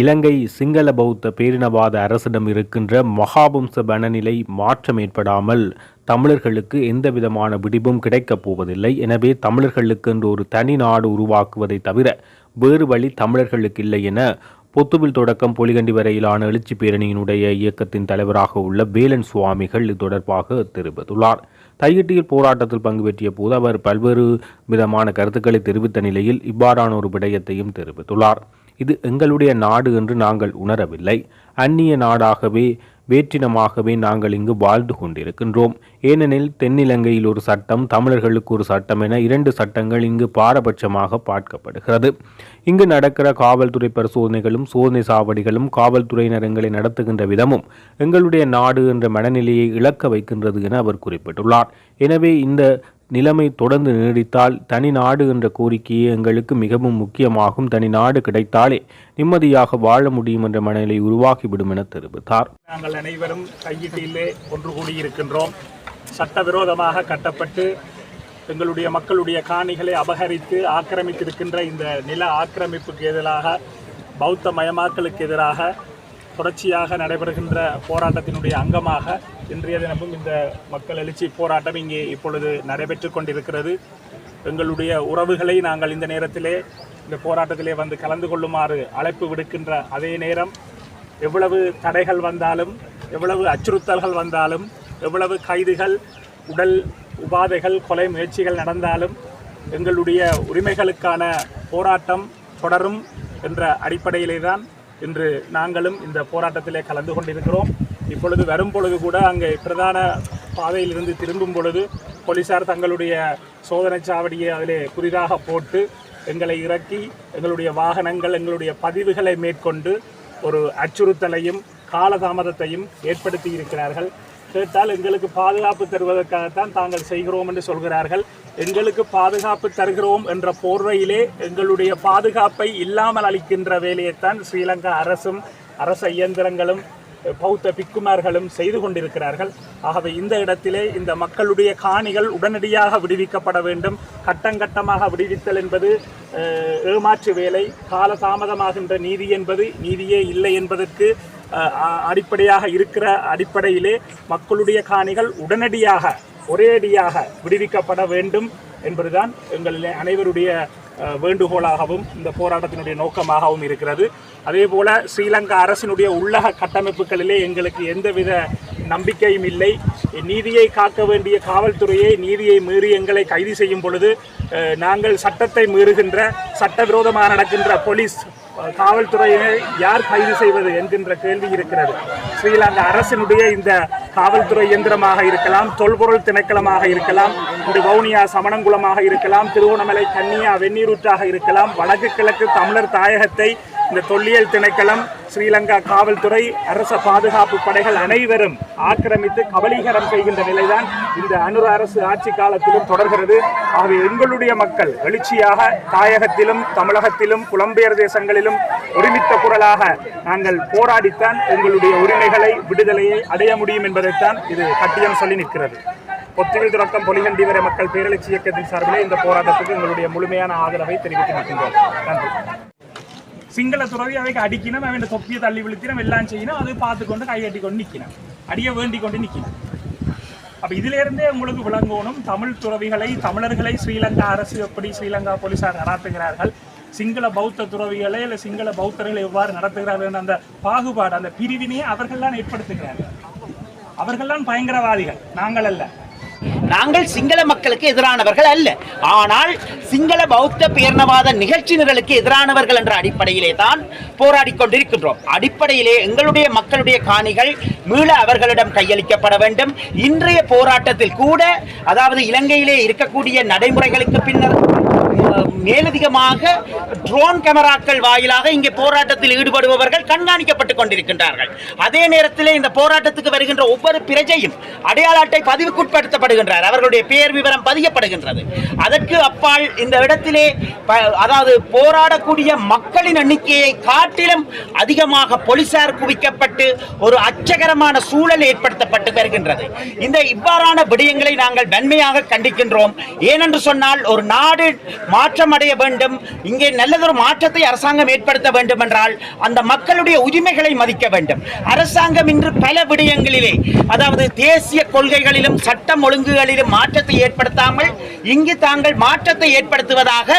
இலங்கை சிங்கள பௌத்த பேரினவாத அரசிடம் இருக்கின்ற மகாபம்ச மனநிலை மாற்றம் ஏற்படாமல் தமிழர்களுக்கு எந்த விதமான விடிவும் கிடைக்கப் போவதில்லை. எனவே தமிழர்களுக்கு என்று ஒரு தனி நாடு உருவாக்குவதை தவிர வேறு வழி தமிழர்களுக்கு இல்லை என பொத்துவில் தொடக்கம் பொலிகண்டி வரையிலான எழுச்சி பேரணியினுடைய இயக்கத்தின் தலைவராக உள்ள வேலன் சுவாமிகள் இது தொடர்பாக தெரிவித்துள்ளார். தையிட்டியில் போராட்டத்தில் பங்கு பெற்றிய போது அவர் பல்வேறு விதமான கருத்துக்களை தெரிவித்த நிலையில் இவ்வாறான ஒரு விடயத்தையும் தெரிவித்துள்ளார். இது எங்களுடைய நாடு என்று நாங்கள் உணரவில்லை. அந்நிய நாடாகவே வேற்றினமாகவே நாங்கள் இங்கு வாழ்ந்து கொண்டிருக்கின்றோம். ஏனெனில் தென்னிலங்கையில் ஒரு சட்டம் தமிழர்களுக்கு ஒரு சட்டம் என இரண்டு சட்டங்கள் இங்கு பாரபட்சமாக பார்க்கப்படுகிறது. இங்கு நடக்கிற காவல்துறை பரிசோதனைகளும் சோதனை சாவடிகளும் காவல்துறையினர் எங்களை நடத்துகின்ற விதமும் எங்களுடைய நாடு என்ற மனநிலையை இழக்க வைக்கின்றது என அவர் குறிப்பிட்டுள்ளார். எனவே இந்த நிலைமை தொடர்ந்து நீடித்தால் தனி நாடு என்ற கோரிக்கையே எங்களுக்கு மிகவும் முக்கியமாகும். தனி நாடு கிடைத்தாலே நிம்மதியாக வாழ முடியும் என்ற மனநிலை உருவாகிவிடும் என தெரிவித்தார். நாங்கள் அனைவரும் கையிட்டிலே ஒன்று கூடியிருக்கின்றோம். சட்டவிரோதமாக கட்டப்பட்டு எங்களுடைய மக்களுடைய காணிகளை அபகரித்து ஆக்கிரமித்திருக்கின்ற இந்த நில ஆக்கிரமிப்புக்கு எதிராக பௌத்த மயமாக்கலுக்கு எதிராக தொடர்ச்சியாக நடைபெறுகின்ற போராட்டத்தினுடைய அங்கமாக இன்றைய தினமும் இந்த மக்கள் எழுச்சி போராட்டம் இங்கே இப்பொழுது நடைபெற்று கொண்டிருக்கிறது. எங்களுடைய உறவுகளை நாங்கள் இந்த நேரத்திலே இந்த போராட்டத்திலே வந்து கலந்து கொள்ளுமாறு அழைப்பு விடுக்கின்ற அதே நேரம் எவ்வளவு தடைகள் வந்தாலும் எவ்வளவு அச்சுறுத்தல்கள் வந்தாலும் எவ்வளவு கைதுகள் உடல் உபாதைகள் கொலை முயற்சிகள் நடந்தாலும் எங்களுடைய உரிமைகளுக்கான போராட்டம் தொடரும் என்ற அடிப்படையிலே தான் இன்று நாங்களும் இந்த போராட்டத்திலே கலந்து கொண்டிருக்கிறோம். இப்பொழுது வரும் பொழுது கூட அங்கே பிரதான பாதையிலிருந்து திரும்பும் பொழுது போலீசார் தங்களுடைய சோதனை சாவடியை அதிலே புதிதாக போட்டு எங்களை இறக்கி எங்களுடைய வாகனங்கள் எங்களுடைய பதிவுகளை மேற்கொண்டு ஒரு அச்சுறுத்தலையும் காலதாமதத்தையும் ஏற்படுத்தி இருக்கிறார்கள். கேட்டால் எங்களுக்கு பாதுகாப்பு தருவதற்காகத்தான் தாங்கள் செய்கிறோம் என்று சொல்கிறார்கள். எங்களுக்கு பாதுகாப்பு தருகிறோம் என்ற போர்வையிலே எங்களுடைய பாதுகாப்பை இல்லாமல் அளிக்கின்ற வேலையைத்தான் ஸ்ரீலங்கா அரசும் அரச இயந்திரங்களும் பௌத்த பிக்குமார்களும் செய்து கொண்டிருக்கிறார்கள். ஆகவே இந்த இடத்திலே இந்த மக்களுடைய காணிகள் உடனடியாக விடுவிக்கப்பட வேண்டும். கட்டங்கட்டமாக விடுவித்தல் என்பது ஏமாற்று வேலை. காலதாமதமாகின்ற நீதி என்பது நீதியே இல்லை என்பதற்கு அடிப்படையாக இருக்கிற அடிப்படையிலே மக்களுடைய காணிகள் உடனடியாக ஒரேடியாக விடுவிக்கப்பட வேண்டும் என்பதுதான் எங்களிலே அனைவருடைய வேண்டுகோளாகவும் இந்த போராட்டத்தினுடைய நோக்கமாகவும் இருக்கிறது. அதே போல ஸ்ரீலங்கா அரசினுடைய உள்ளக கட்டமைப்புகளிலே எங்களுக்கு எந்தவித நம்பிக்கையும் இல்லை. நீதியை காக்க வேண்டிய காவல்துறையை நீதியை மீறி எங்களை கைது செய்யும் பொழுது நாங்கள் சட்டத்தை மீறுகின்ற சட்டவிரோதமாக நடக்கின்ற போலீஸ் அஹ், காவல்துறையினை யார் கைது செய்வது என்கின்ற கேள்வி இருக்கிறது. ஸ்ரீலங்கா அரசினுடைய இந்த காவல்துறை இயந்திரமாக இருக்கலாம் தொல்பொருள் திணைக்களமாக இருக்கலாம் இந்த வவுனியா சமணங்குளமாக இருக்கலாம் திருவோணமலை கன்னியா வெந்நீரூற்றாக இருக்கலாம் வடக்கு கிழக்கு தமிழர் தாயகத்தை இந்த தொல்லியல் திணைக்களம் ஸ்ரீலங்கா காவல்துறை அரச பாதுகாப்பு படைகள் அனைவரும் ஆக்கிரமித்து கபலீகரம் செய்கின்ற நிலைதான் இந்த அனுர அரசு ஆட்சி காலத்திலும் தொடர்கிறது. ஆகவே எங்களுடைய மக்கள் எழுச்சியாக தாயகத்திலும் தமிழகத்திலும் புலம்பெயர் தேசங்களிலும் ஒருமித்த குரலாக நாங்கள் போராடித்தான் எங்களுடைய உரிமைகளை விடுதலையை அடைய முடியும் என்பதைத்தான் இது கட்டியம் சொல்லி நிற்கிறது. பொத்துவில் தொடக்கம் பொலிகண்டி வரை மக்கள் பேரழிச்சி இயக்கத்தின் சார்பிலே இந்த போராட்டத்துக்கு எங்களுடைய முழுமையான ஆதரவை தெரிவித்து நிற்கின்றோம். நன்றி. சிங்கள துறவி அவைக்கு அடிக்கணும் அவன் தொப்பியை தள்ளி விழுத்தினம் எல்லாம் செய்யணும் அது பார்த்து கொண்டு கை கட்டி கொண்டு நிற்கணும் அடிய வேண்டி கொண்டு நிற்கணும் அப்போ இதிலிருந்தே உங்களுக்கு விளங்கணும் தமிழ் துறவிகளை தமிழர்களை ஸ்ரீலங்கா அரசு எப்படி ஸ்ரீலங்கா போலீசார் நடாத்துகிறார்கள் சிங்கள பௌத்த துறவிகளை இல்லை சிங்கள பௌத்தர்களை எவ்வாறு நடத்துகிறார்கள் அந்த பாகுபாடு அந்த பிரிவினையை அவர்கள்லாம் ஏற்படுத்துகிறார்கள். அவர்கள்லாம் பயங்கரவாதிகள் நாங்கள் அல்ல. நாங்கள் சிங்கள மக்களுக்கு எதிரானவர்கள் அல்ல. ஆனால் சிங்கள பௌத்த பேரணவாத நிகழ்ச்சியினர்களுக்கு எதிரானவர்கள் என்ற அடிப்படையிலே தான் போராடி கொண்டிருக்கின்றோம். அடிப்படையிலே எங்களுடைய மக்களுடைய காணிகள் மீள அவர்களிடம் கையளிக்கப்பட வேண்டும். இன்றைய போராட்டத்தில் கூட அதாவது இலங்கையிலே இருக்கக்கூடிய நடைமுறைகளுக்கு பின்னர் மேலதிகமாக ட்ரோன் கேமராக்கள் வாயிலாக இங்கே போராட்டத்தில் ஈடுபடுபவர்கள் கண்காணிக்கப்பட்டுக் கொண்டிருக்கின்றார்கள். அதே நேரத்திலே இந்த போராட்டத்துக்கு வருகின்ற ஒவ்வொரு பிரஜையும் அடையாள அட்டை பதிவுக்குட்படுத்தப்படுகின்றார். அவர்களுடைய பெயர் விவரம் பதியப்படுகின்றது. அதற்கு அப்பால் இந்த இடத்திலே அதாவது போராடக்கூடிய மக்களின் எண்ணிக்கையை காட்டிலும் அதிகமாக போலீசார் குவிக்கப்பட்டு ஒரு அச்சகரமான சூழல் ஏற்படுத்தப்பட்டு வருகின்றது. இந்த இவ்வாறான விடயங்களை நாங்கள் வன்மையாக கண்டிக்கின்றோம். ஏனென்று சொன்னால் ஒரு நாடு மாற்றம் அடைய வேண்டும். இங்கே நல்லதொரு மாற்றத்தை அரசாங்கம் ஏற்படுத்த வேண்டும் என்றால் அந்த மக்களுடைய உரிமைகளை மதிக்க வேண்டும். அரசாங்கம் இன்று பல விடயங்களிலே அதாவது தேசிய கொள்கைகளிலும் சட்டம் ஒழுங்குகளிலும் மாற்றத்தை ஏற்படுத்தாமல் இங்கு தாங்கள் மாற்றத்தை ஏற்படுத்துவதாக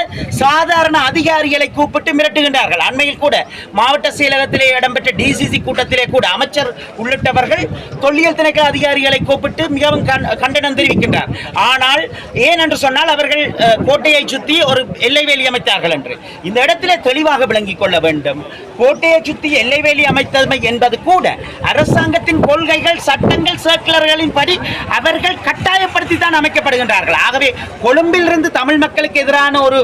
சாதாரண அதிகாரிகளை கூப்பிட்டு மிரட்டுகின்றார்கள். அண்மையில் கூட மாவட்ட செயலகத்திலே இடம்பெற்ற டிசிசி கூட்டத்திலே கூட அமைச்சர் உள்ளிட்டவர்கள் தொல்லியல் திணைக்கள அதிகாரிகளை கூப்பிட்டு மிகவும் கண்- கண்டனம் தெரிவிக்கின்றார். ஆனால் ஏன் என்று சொன்னால் அவர்கள் கோட்டையை சுற்றி ஒரு எல்லை வேலி அமைத்தார்கள் என்று. இந்த இடத்திலே தெளிவாக விளங்கிக் கொள்ள வேண்டும். கோட்டையை சுற்றி எல்லை வேலி அமைத்தமை என்பது கூட அரசாங்கத்தின் கொள்கைகள் சட்டங்கள் சர்க்குலர்களின் படி அவர்கள் கட்டாயப்படுத்தி தான் அமைக்கப்படுகின்றார்கள். ஆகவே கொழும்பிலிருந்து தமிழ் மக்களுக்கு எதிரான ஒரு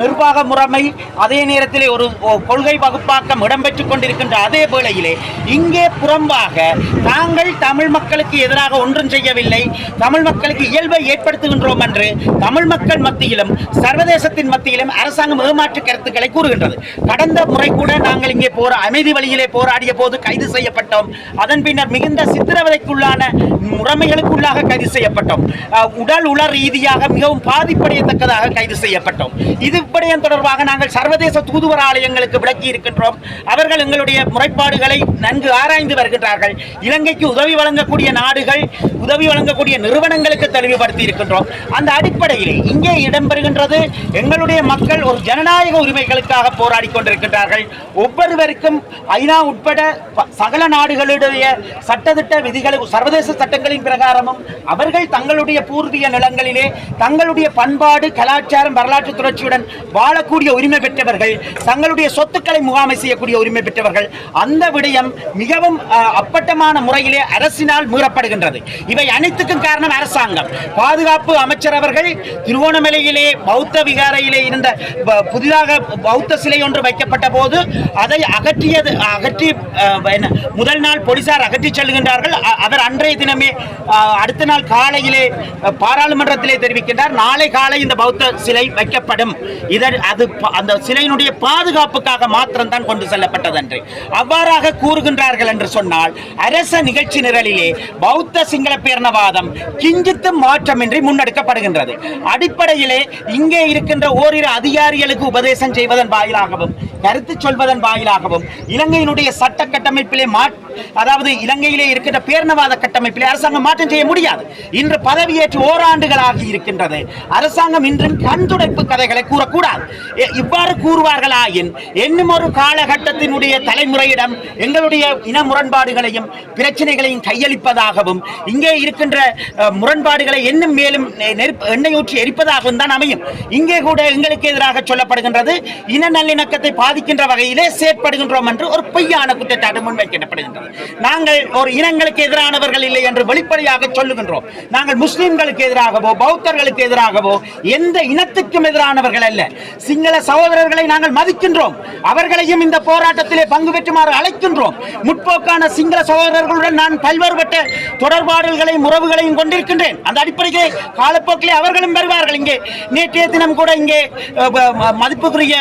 நிர்வாக முறைமை அதே நேரத்தில் ஒரு கொள்கை வகுப்பாக்கம் இடம்பெற்றுக் கொண்டிருக்கின்ற அதே வேளையிலே இங்கே புறம்பாக தாங்கள் தமிழ் மக்களுக்கு எதிராக ஒன்றும் செய்யவில்லை. தமிழ் மக்களுக்கு இயல்பை ஏற்படுத்துகின்றோம் என்று தமிழ் மக்கள் மத்தியிலும் சர்வ சர்வதேசத்தின் மத்தியிலும் அரசாங்கம் ஏமாற்று கருத்துக்களை கூறுகின்றது. கடந்த முறை கூட நாங்கள் இங்கே போற அமைதி வழியிலே போராடிய போது கைது செய்யப்பட்டோம். அதன் பின்னர் மிகுந்த சித்திரவதைக்குள்ளான முறைமைகளுக்குள்ளாக கைது செய்யப்பட்டோம். உடல் உள ரீதியாக மிகவும் பாதிப்படையத்தக்கதாக கைது செய்யப்பட்டோம். இது விடயம் தொடர்பாக நாங்கள் சர்வதேச தூதுவர ஆலயங்களுக்கு விளக்கி இருக்கின்றோம். அவர்கள் எங்களுடைய முறைப்பாடுகளை நன்கு ஆராய்ந்து வருகின்றார்கள். இலங்கைக்கு உதவி வழங்கக்கூடிய நாடுகள் உதவி வழங்கக்கூடிய நிறுவனங்களுக்கு தெளிவுபடுத்தி இருக்கின்றோம். அந்த அடிப்படையில் இங்கே இடம்பெறுகின்றது எங்களுடைய மக்கள் ஒரு ஜனநாயக உரிமைகளுக்காக போராடி கொண்டிருக்கின்றார்கள். ஒவ்வொருவருக்கும் ஐநா உட்பட சகல நாடுகளுடைய சட்டத்திட்ட விதிகள் சர்வதேச சட்டங்களின் பிரகாரமும் அவர்கள் தங்களுடைய பூர்வீக நிலங்களிலே தங்களுடைய பண்பாடு கலாச்சாரம் வரலாற்று தொடர்ச்சியுடன் வாழக்கூடிய உரிமை பெற்றவர்கள் தங்களுடைய சொத்துக்களை முகாமை செய்யக்கூடிய உரிமை பெற்றவர்கள் அந்த விடயம் மிகவும் அப்பட்டமான முறையிலே அரசினால் மீறப்படுகின்றது. இவை அனைத்துக்கும் காரணம் அரசாங்கம். பாதுகாப்பு அமைச்சர் அவர்கள் திருவோணமலையிலே பௌத்த விகாரையிலே இருந்த புதிதாக பௌத்த சிலை ஒன்று வைக்கப்பட்ட போது அதை அகற்றியது அகற்றி என்ன, முதல் நாள் போலீசார் அகற்றி செல்கின்றார்கள். அவர் அன்றைய தினமே அடுத்த நாள் காலையிலே பாராளுமன்றத்திலே தெரிவிக்கின்றார். நாளை காலை இந்த பௌத்த சிலை வைக்கப்படும். இதன் அது அந்த சிலையினுடைய பாதுகாப்புக்காக மாத்திரம்தான் கொண்டு செல்லப்பட்டது என்று அவ்வாறாக கூறுகின்றார்கள் என்று சொன்னால் அரச நிகழ்ச்சி நிரலிலே பௌத்த சிங்கள பேரணவாதம் கிஞ்சித்து மாற்றமின்றி முன்னெடுக்கப்படுகின்றது. அடிப்படையிலே இங்கே இருக்கின்ற ஓரிரு அதிகாரிகளுக்கு உபதேசம் செய்வதன் வாயிலாகவும் கருத்து சொல்வதன் வாயிலாகவும் இலங்கையினுடைய சட்ட கட்டமைப்பிலே மா அதாவது இலங்கையிலே இருக்கின்ற பேரணவாத கட்டமைப்பிலே அரசாங்கம் மாற்றம் செய்ய முடியாது. இன்று பதவியேற்று ஓராண்டுகளாகி இருக்கின்றது. அரசாங்கம் இன்றும் கண் துடைப்பு கதைகளை கூறக்கூடாது. இவ்வாறு கூறுவார்களாயின் இன்னும் ஒரு காலகட்டத்தினுடைய தலைமுறையிடம் எங்களுடைய இன முரண்பாடுகளையும் பிரச்சனைகளையும் கையளிப்பதாகவும் இங்கே இருக்கின்ற முரண்பாடுகளை இன்னும் மேலும் எண்ணெய் ஊற்றி எரிப்பதாகவும் தான் அமையும். இங்கே கூட எங்களுக்கு எதிராக சொல்லப்படுகின்றது இன நல்லிணக்கத்தை பாதிக்கின்ற வகையிலே செயற்படுகின்றோம் என்று ஒரு பொய்யான குற்றச்சாட்டு முன்வைக்கப்படுகின்றது நாங்கள் ஒரு இனங்களுக்கு எதிரானவர்கள் இல்லை என்று வெளிப்படையாக சொல்லுகின்றோம். நாங்கள் முஸ்லிம்களுக்கு எதிராகவோ பௌத்தர்களுக்கு எதிராகவோ எந்த இனத்துக்கும் எதிரானவர்கள் அல்ல. சிங்கள சகோதரர்களை நாங்கள் மதிக்கின்றோம். அவர்களையும் இந்த போராட்டத்திலே பங்கு பெற்றுமாறு அழைக்கின்றோம். முற்போக்கான சிங்கள சகோதரர்களுடன் நான் பல்வேறுபட்ட தொடர்பாடல்களையும் உறவுகளையும் கொண்டிருக்கின்றேன். அந்த அடிப்படையிலே காலப்போக்கிலே அவர்களும் வருவார்கள் இங்கே. நேற்றைய தினம் கூட இங்கே மதிப்புக்குரிய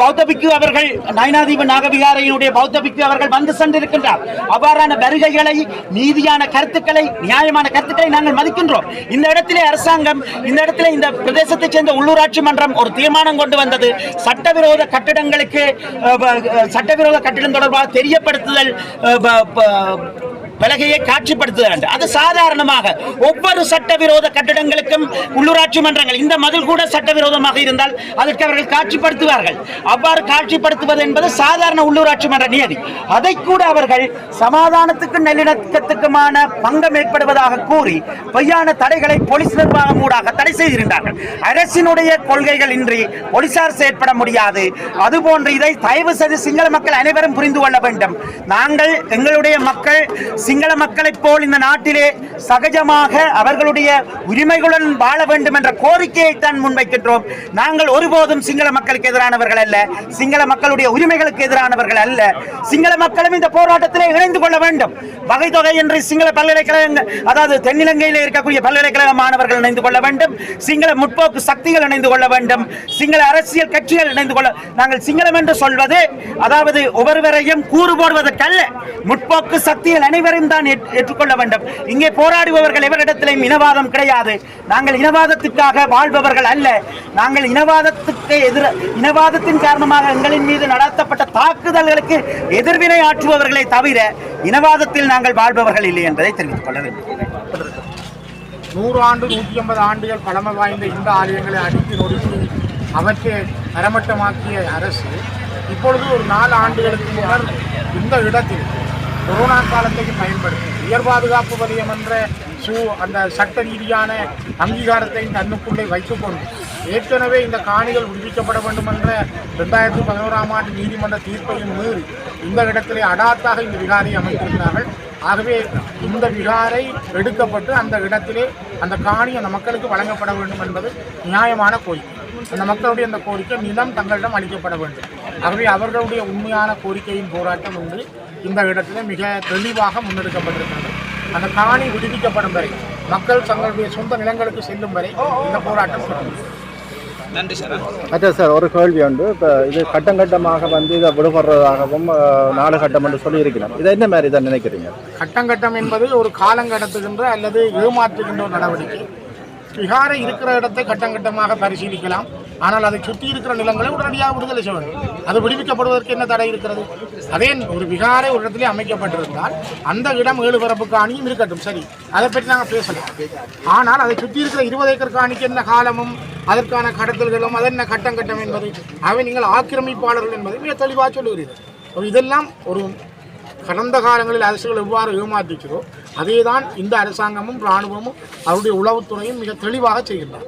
பௌத்த பிக்கு அவர்கள் நயனாதீப நாகவிகாரையினுடைய பௌத்த பிக்கு அவர்கள் வந்து சென்றிருக்கின்றார். அவ்வாறான வருகைகளை நீதியான கருத்துக்களை நியாயமான கருத்துக்களை நாங்கள் மதிக்கின்றோம். இந்த இடத்திலே அரசாங்கம் இந்த இடத்திலே இந்த பிரதேசத்தைச் சேர்ந்த உள்ளூராட்சி மன்றம் ஒரு தீர்மானம் கொண்டு வந்தது. சட்டவிரோத கட்டிடங்களுக்கு சட்டவிரோத கட்டிடம் தொடர்பாக தெரியப்படுத்துதல் பலகையை காட்சிப்படுத்துதல் அது சாதாரணமாக ஒவ்வொரு சட்டவிரோத கட்டிடங்களுக்கும் உள்ளூராட்சி மன்றங்கள் இந்த மதில் கூட சட்டவிரோதமாக இருந்தால் அதற்கு அவர்கள் காட்சிப்படுத்துவார்கள். அவ்வாறு காட்சிப்படுத்துவது என்பது சாதாரண உள்ளூராட்சி மன்ற நியதி. அதை கூட அவர்கள் சமாதானத்துக்கும் நல்லிணக்கத்துக்குமான பங்கம் ஏற்படுவதாக கூறி பொய்யான தடைகளை போலீஸ் நிர்வாகம் ஊடாக தடை செய்திருந்தார்கள். அரசினுடைய கொள்கைகள் இன்றி போலீசார் செயற்பட முடியாது. அதுபோன்று இதை தயவு செய்து சிங்கள மக்கள் அனைவரும் புரிந்து கொள்ள வேண்டும். நாங்கள் எங்களுடைய மக்கள் சிங்கள மக்களைப் போல் இந்த நாட்டிலே சகஜமாக அவர்களுடைய உரிமைகளுடன் வாழ வேண்டும் என்ற கோரிக்கையை தான் முன்வைக்கின்றோம். நாங்கள் ஒருபோதும் சிங்கள மக்களுக்கு எதிரானவர்கள் அல்ல. சிங்கள மக்களுடைய உரிமைகளுக்கு எதிரானவர்கள் அல்ல. சிங்கள மக்களும் இந்த போராட்டத்திலே இணைந்து கொள்ள வேண்டும். வகை தொகை என்று சிங்கள பல்கலைக்கழகங்கள் அதாவது தென்னிலங்கையில் இருக்கக்கூடிய பல்கலைக்கழக மாணவர்கள் இணைந்து கொள்ள வேண்டும். சிங்கள முற்போக்கு சக்திகள் இணைந்து கொள்ள வேண்டும். சிங்கள அரசியல் கட்சிகள் இணைந்து கொள்ள நாங்கள் சிங்களம் என்று சொல்வது அதாவது ஒவ்வொருவரையும் கூறு போடுவதற்கல்ல. முற்போக்கு சக்திகள் அனைவரும் அனைவரும் தான் ஏற்றுக்கொள்ள வேண்டும். இங்கே போராடுபவர்கள் எவரிடத்திலும் இனவாதம் கிடையாது. நாங்கள் இனவாதத்துக்காக வாழ்பவர்கள் அல்ல. நாங்கள் இனவாதத்துக்கு எதிர இனவாதத்தின் காரணமாக எங்களின் மீது நடத்தப்பட்ட தாக்குதல்களுக்கு எதிர்வினை ஆற்றுபவர்களை தவிர இனவாதத்தில் நாங்கள் வாழ்பவர்கள் இல்லை என்பதை தெரிவித்துக் கொள்ள வேண்டும். நூறு ஆண்டு நூற்றி ஐம்பது ஆண்டுகள் பழமை வாய்ந்த இந்த ஆலயங்களை அடித்து நொறுக்கி அவற்றை தரமட்டமாக்கிய அரசு இப்பொழுது ஒரு நாலு ஆண்டுகளுக்கு முன்னர் இந்த இடத்தில் கொரோனா காலத்தையும் பயன்படுத்தி உயர் பாதுகாப்பு வலயம் என்ற சூ அந்த சட்ட ரீதியான அங்கீகாரத்தை தன்னுக்குள்ளே வைத்துக்கொண்டு ஏற்கனவே இந்த காணிகள் விடுவிக்கப்பட வேண்டும் என்ற ரெண்டாயிரத்தி பதினோராம் ஆண்டு நீதிமன்ற தீர்ப்பையும் மீறி இந்த இடத்திலே அடாத்தாக இந்த விகாரை அமைத்திருக்கிறார்கள் ஆகவே இந்த விகாரை எடுக்கப்பட்டு அந்த இடத்திலே அந்த காணி அந்த மக்களுக்கு வழங்கப்பட வேண்டும் என்பது நியாயமான கோரிக்கை. அந்த மக்களுடைய அந்த கோரிக்கை நிலம் தங்களிடம் அளிக்கப்பட வேண்டும். ஆகவே அவர்களுடைய உண்மையான கோரிக்கையின் போராட்டம் உண்டு. இந்த இடத்திலே மிக தெளிவாக முன்னெடுக்கப்பட்டிருக்கிறது. அந்த காணி விடுவிக்கப்படும் வரை மக்கள் தங்களுடைய சொந்த நிலங்களுக்கு செல்லும் வரை இந்த போராட்டம் தொடரும். அச்சா சார் ஒரு கேள்வி உண்டு. இப்போ இது கட்டம் கட்டமாக வந்து இதை விடுபடுறதாகவும் நாலு கட்டம் என்று சொல்லியிருக்கிறோம் இதை என்ன மாதிரி தான் நினைக்கிறீங்க? கட்டங்கட்டம் என்பது ஒரு காலங்கடத்துகின்ற அல்லது ஏமாற்றுகின்ற ஒரு நடவடிக்கை. விகாரை இருக்கிற இடத்தை கட்டங்கட்டமாக பரிசீலிக்கலாம். ஆனால் அதை சுற்றி இருக்கிற நிலங்களை உடனடியாக விடுதலை செய்ய வேண்டும் அது விடுவிக்கப்படுவதற்கு என்ன தடை இருக்கிறது? அதே ஒரு விகாரை ஒரு இடத்திலே அமைக்கப்பட்டிருந்தால் அந்த இடம் ஏழு பரப்பு காணியும் இருக்கட்டும். சரி அதை பற்றி நாங்கள் பேசலாம். ஆனால் அதை சுற்றி இருக்கிற இருபது ஏக்கர் காணிக்கு என்ன காலமும் அதற்கான கடத்தல்களும் அதென்ன கட்டம் என்பது அவை நீங்கள் ஆக்கிரமிப்பாளர்கள் என்பதை மிக தெளிவாக சொல்லுகிறீர்கள். இதெல்லாம் ஒரு கடந்த காலங்களில் அரசுகள் எவ்வாறு ஏமாற்றிச்சதோ அதே தான் இந்த அரசாங்கமும் இராணுவமும் அவருடைய உளவுத்துறையும் மிக தெளிவாக செய்கின்றனர்